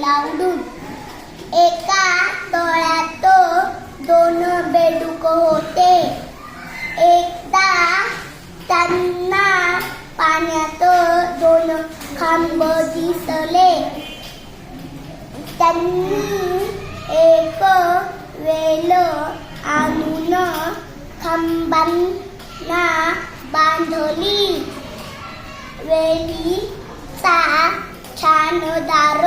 गेला एका डोळ्यात दोन बेडूक होते. एकदा त्यांना पाण्यात दोन खांब दिसले. त्यांनी एक वेल आणून खांबांना बांधली. वेलीचा छानदार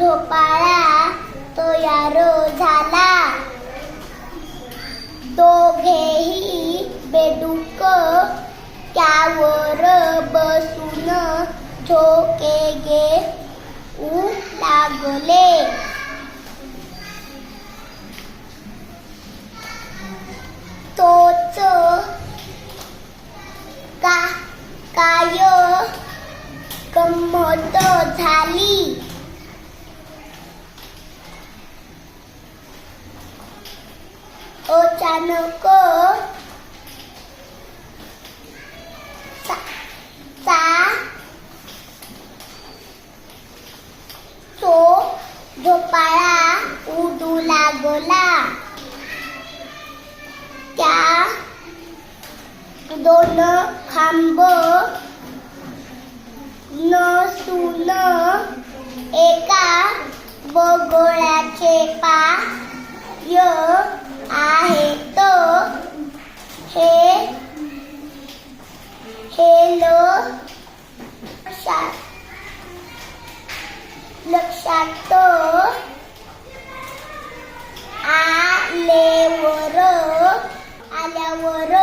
दार तो तयार झाला दोघेही बेडूक त्यावर बसून झोके घेऊ लागले. तोच का काय गंमत झाली? अचानक चा- तो झोपाळा उडू लागला. त्या दोन खांब नसून एका बगळ्याचे पाय आहेत हे हे लक्षात लक्षात आलेवर आल्यावर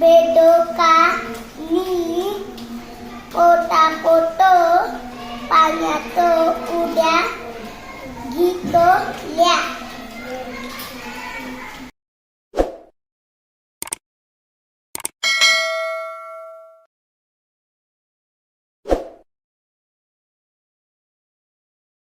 बेडकानी पोटापोट पाण्यात उड्या घेतल्या